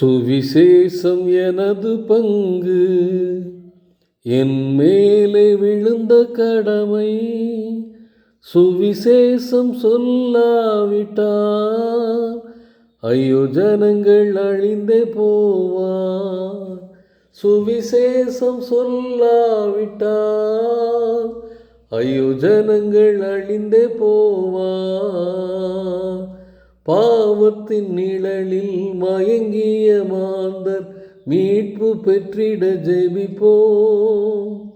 சுவிசேஷம் எனது பங்கு. என் மேலே விழுந்த கடமை. சுவிசேஷம் சொல்லாவிட்டார் ஐயோ ஜனங்கள் அழிந்தே போவார். சுவிசேஷம் சொல்லாவிட்டார் ஐயோ ஜனங்கள் அழிந்தே போவார். பாவத்தின் நிழலில் மயங்கிய மாந்தர் மீட்பு பெற்றிட ஜெபிப்போம்.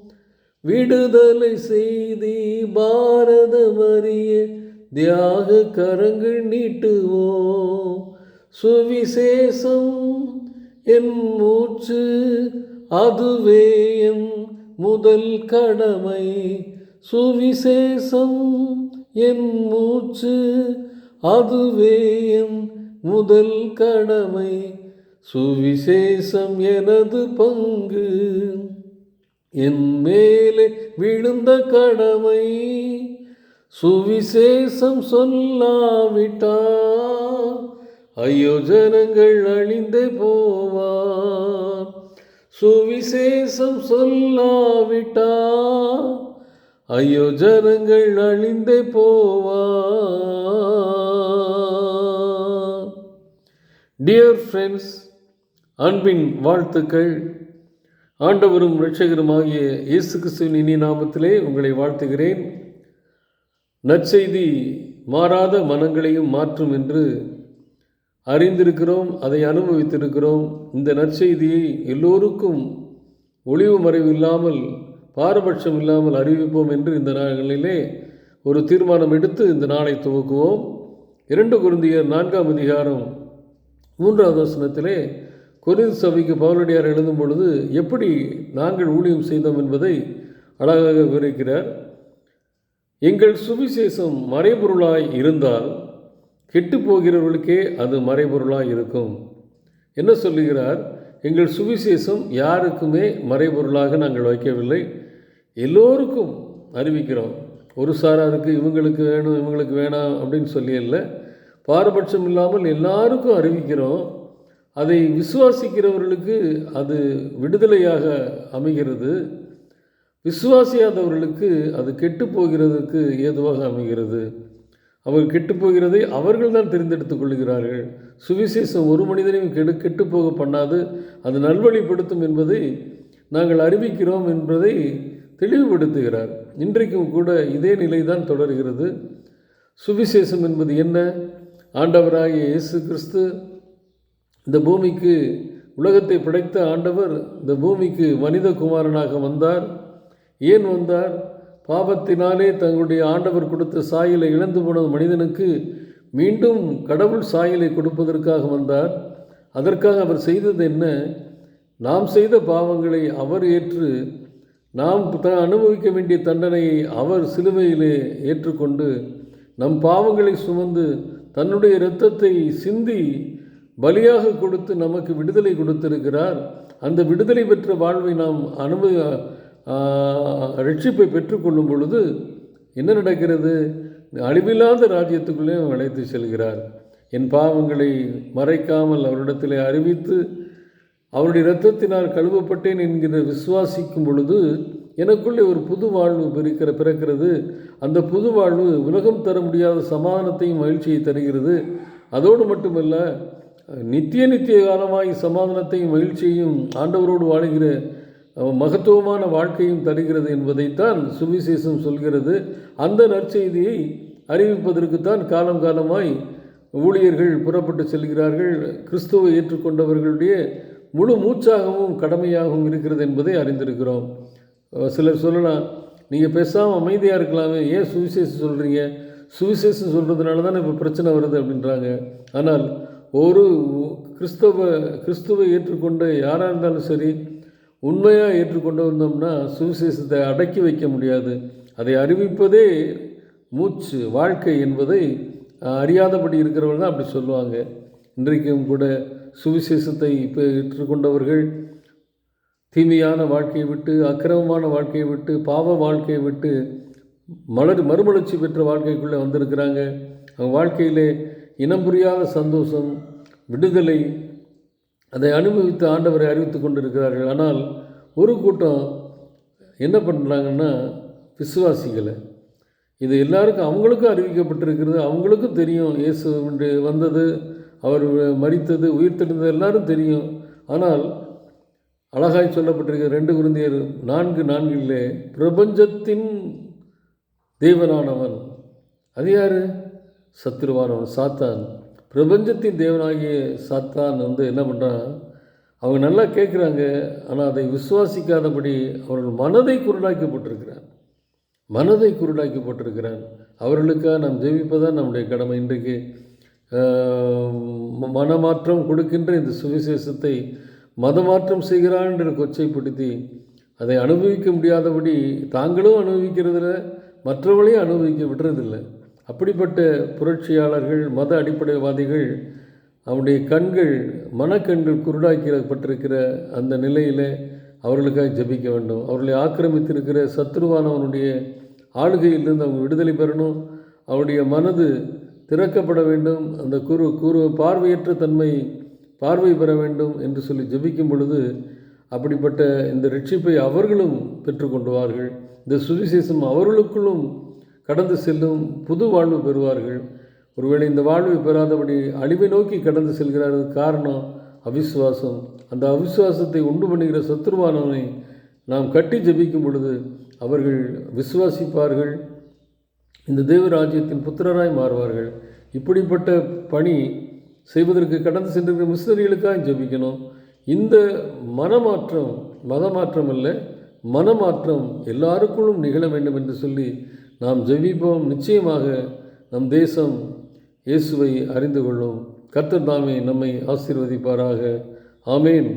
விடுதலை செய்தி பாரத வரிய தியாக கரங்கள் நீட்டுவோம். சுவிசேஷம் என் மூச்சு அதுவே என் முதல் கடமை. சுவிசேஷம் என் மூச்சு அதுவே என் முதல் கடமை. சுவிசேஷம் எனது பங்கு. என் மேலே விழுந்த கடமை. சுவிசேஷம் சொல்லாவிட்டார். ஐயோ ஜனங்கள் அழிந்தே போவார். சுவிசேஷம் சொல்லாவிட்டார். ஐயோ ஜனங்கள் அழிந்தே போவார். டியர் ஃப்ரெண்ட்ஸ் அன்பின் வாழ்த்துக்கள். ஆண்டவரும் இரட்சகருமாகிய இயேசு கிறிஸ்துவின் இனி நாமத்திலே உங்களை வாழ்த்துகிறேன். நற்செய்தி மாறாத மனங்களையும் மாற்றும் என்று அறிந்திருக்கிறோம் அதை அனுபவித்திருக்கிறோம். இந்த நற்செய்தியை எல்லோருக்கும் ஒளிவு மறைவு இல்லாமல் பாரபட்சம் இல்லாமல் அறிவிப்போம் என்று இந்த நாளிலே ஒரு தீர்மானம் எடுத்து இந்த நாளை துவக்குவோம். இரண்டு குருந்தியர் நான்காம் அதிகாரம் மூன்றாவது வசனத்திலே கொரிந்து சபைக்கு பவுலடியார் எழுதும் பொழுது எப்படி நாங்கள் ஊழியம் செய்தோம் என்பதை அழகாக விவரிக்கிறார். எங்கள் சுவிசேஷம் மறைபொருளாய் இருந்தால் கெட்டு போகிறவர்களுக்கே அது மறைபொருளாய் இருக்கும். என்ன சொல்லுகிறார்? எங்கள் சுவிசேஷம் யாருக்குமே மறைபொருளாக நாங்கள் வைக்கவில்லை. எல்லோருக்கும் அறிவிக்கிறோம். ஒரு சாராருக்கு இவங்களுக்கு வேணும் இவங்களுக்கு வேணாம் அப்படின்னு சொல்லி இல்லை பாரபட்சம் இல்லாமல் எல்லாருக்கும் அறிவிக்கிறோம். அதை விசுவாசிக்கிறவர்களுக்கு அது விடுதலையாக அமைகிறது. விசுவாசியாதவர்களுக்கு அது கெட்டு போகிறதுக்கு ஏதுவாக அமைகிறது. அவர் கெட்டு போகிறதை அவர்கள் தான் தெரிந்தெடுத்துக் கொள்கிறார்கள். சுவிசேஷம் ஒரு மனிதனையும் கெடு கெட்டு போக பண்ணாது. அது நல்வழிப்படுத்தும் என்பதை நாங்கள் அறிவிக்கிறோம் என்பதை தெளிவுபடுத்துகிறார். இன்றைக்கும் கூட இதே நிலை தான் தொடர்கிறது. சுவிசேஷம் என்பது என்ன? ஆண்டவராகிய இயேசு கிறிஸ்து இந்த பூமிக்கு உலகத்தை படைத்த ஆண்டவர் இந்த பூமிக்கு மனித குமாரனாக வந்தார். ஏன் வந்தார்? பாவத்தினாலே தங்களுடைய ஆண்டவர் கொடுத்த சாயலை இழந்து போன மனிதனுக்கு மீண்டும் கடவுள் சாயலை கொடுப்பதற்காக வந்தார். அதற்காக அவர் செய்தது என்ன? நாம் செய்த பாவங்களை அவர் ஏற்று நாம் த அனுபவிக்க வேண்டிய தண்டனையை அவர் சிலுவையிலே ஏற்றுக்கொண்டு நம் பாவங்களை சுமந்து தன்னுடைய இரத்தத்தை சிந்தி பலியாக கொடுத்து நமக்கு விடுதலை கொடுத்திருக்கிறார். அந்த விடுதலை பெற்ற வாழ்வை நாம் அனுபவி ரட்சிப்பை பெற்றுக்கொள்ளும் பொழுது என்ன நடக்கிறது? அழிவில்லாத ராஜ்யத்துக்குள்ளே அழைத்து செல்கிறார். என் பாவங்களை மறைக்காமல் அவரிடத்திலே அறிவித்து அவருடைய இரத்தத்தினால் கழுவப்பட்டேன் என்கிற விசுவாசிக்கும் பொழுது எனக்குள்ளே ஒரு புது வாழ்வு பிரிக்கிற பிறக்கிறது. அந்த புது வாழ்வு உலகம் தர முடியாத சமாதானத்தையும் மகிழ்ச்சியை தருகிறது. அதோடு மட்டுமல்ல நித்திய நித்திய காலமாய் சமாதானத்தையும் மகிழ்ச்சியையும் ஆண்டவரோடு வாழ்கிற மகத்துவமான வாழ்க்கையும் தருகிறது என்பதைத்தான் சுவிசேஷம் சொல்கிறது. அந்த நற்செய்தியை அறிவிப்பதற்குத்தான் காலம் காலமாய் ஊழியர்கள் புறப்பட்டு செல்கிறார்கள். கிறிஸ்துவை ஏற்றுக்கொண்டவர்களுடைய முழு மூச்சாகவும் கடமையாகவும் இருக்கிறது என்பதை அறிந்திருக்கிறோம். சிலர் சொல்லலாம் நீங்கள் பேசாமல் அமைதியாக இருக்கலாமே ஏன் சுவிசேஷம் சொல்கிறீங்க சுவிசேஷம் சொல்கிறதுனால தானே இப்போ பிரச்சனை வருது அப்படின்றாங்க. ஆனால் ஒரு கிறிஸ்தவ கிறிஸ்துவை ஏற்றுக்கொண்ட யாராக இருந்தாலும் சரி உண்மையாக ஏற்றுக்கொண்டு வந்தோம்னா சுவிசேஷத்தை அடக்கி வைக்க முடியாது. அதை அறிவிப்பதே மூச்சு வாழ்க்கை என்பதை அறியாதபடி இருக்கிறவர்கள் தான் அப்படி சொல்லுவாங்க. இன்றைக்கும் கூட சுவிசேஷத்தை இப்போ ஏற்றுக்கொண்டவர்கள் தீமையான வாழ்க்கையை விட்டு அக்கிரமமான வாழ்க்கையை விட்டு பாவ வாழ்க்கையை விட்டு மலர் மறுமலர்ச்சி பெற்ற வாழ்க்கைக்குள்ளே வந்திருக்கிறாங்க. அவங்க வாழ்க்கையிலே இனம் புரியாத சந்தோஷம் விடுதலை அதை அனுபவித்து ஆண்டவரை அறிவித்து கொண்டிருக்கிறார்கள். ஆனால் ஒரு கூட்டம் என்ன பண்ணுறாங்கன்னா விசுவாசிகளை. இது எல்லாருக்கும் அவங்களுக்கும் அறிவிக்கப்பட்டிருக்கிறது அவங்களுக்கும் தெரியும். இயேசு வந்தது அவர் மறித்தது உயிர்த்தெழுந்தது எல்லாரும் தெரியும். ஆனால் அழகாய் சொல்லப்பட்டிருக்கிற ரெண்டு குருந்தியர் நான்கு நான்கிலே பிரபஞ்சத்தின் தேவனானவன். அது யார்? சத்துருவானவன் சாத்தான். பிரபஞ்சத்தின் தேவனாகிய சாத்தான் வந்து என்ன பண்ணுறான் அவங்க நல்லா கேட்குறாங்க ஆனால் அதை விசுவாசிக்காதபடி அவர்கள் மனதை குருடாக்கப்பட்டிருக்கிறான் மனதை குருடாக்கப்பட்டிருக்கிறான் அவர்களுக்காக நாம் ஜெபிப்பதான் நம்முடைய கடமை. இன்றைக்கு மனமாற்றம் கொடுக்கின்ற இந்த சுவிசேஷத்தை மதமாற்றம் செய்கிறான் என்று கொச்சைப்படுத்தி அதை அனுபவிக்க முடியாதபடி தாங்களும் அனுபவிக்கிறதில்ல மற்றவர்களையும் அனுபவிக்க விடுறதில்லை. அப்படிப்பட்ட புரட்சியாளர்கள் மத அடிப்படைவாதிகள் அவருடைய கண்கள் மனக்கண்கள் குருடாக்கப்பட்டிருக்கிற அந்த நிலையில் அவர்களுக்காக ஜெபிக்க வேண்டும். அவர்களை ஆக்கிரமித்திருக்கிற சத்ருவானவனுடைய ஆளுகையிலிருந்து அவங்க விடுதலை பெறணும். அவருடைய மனது திறக்கப்பட வேண்டும். அந்த குரு குரு பார்வையற்ற தன்மை பார்வை பெற வேண்டும் என்று சொல்லி ஜெபிக்கும் பொழுது அப்படிப்பட்ட இந்த ரட்சிப்பை அவர்களும் பெற்றுக்கொண்டுவார்கள் இந்த சுவிசேஷம் அவர்களுக்குள்ளும் கடந்து செல்லும் புது வாழ்வு பெறுவார்கள். ஒருவேளை இந்த வாழ்வை பெறாதபடி அழிவை நோக்கி கடந்து செல்கிறார்கள் காரணம்? அவிசுவாசம். அந்த அவிசுவாசத்தை உண்டு பண்ணுகிற சத்துருவானவனை நாம் கட்டி ஜபிக்கும் பொழுது அவர்கள் விசுவாசிப்பார்கள். இந்த தேவராஜ்யத்தின் புத்திரராய் மாறுவார்கள். இப்படிப்பட்ட பணி செய்வதற்கு கடந்து சென்றிருக்கிற மிஷினரிகளுக்காக ஜெபிக்கணும். இந்த மனமாற்றம் மதமாற்றம் அல்ல மனமாற்றம் எல்லாருக்குள்ளும் நிகழ வேண்டும் என்று சொல்லி நாம் ஜெபிப்போம். நிச்சயமாக நம் தேசம் இயேசுவை அறிந்து கொள்ளும். கர்த்தர் தாமே நம்மை ஆசீர்வதிப்பாராக. ஆமேன்.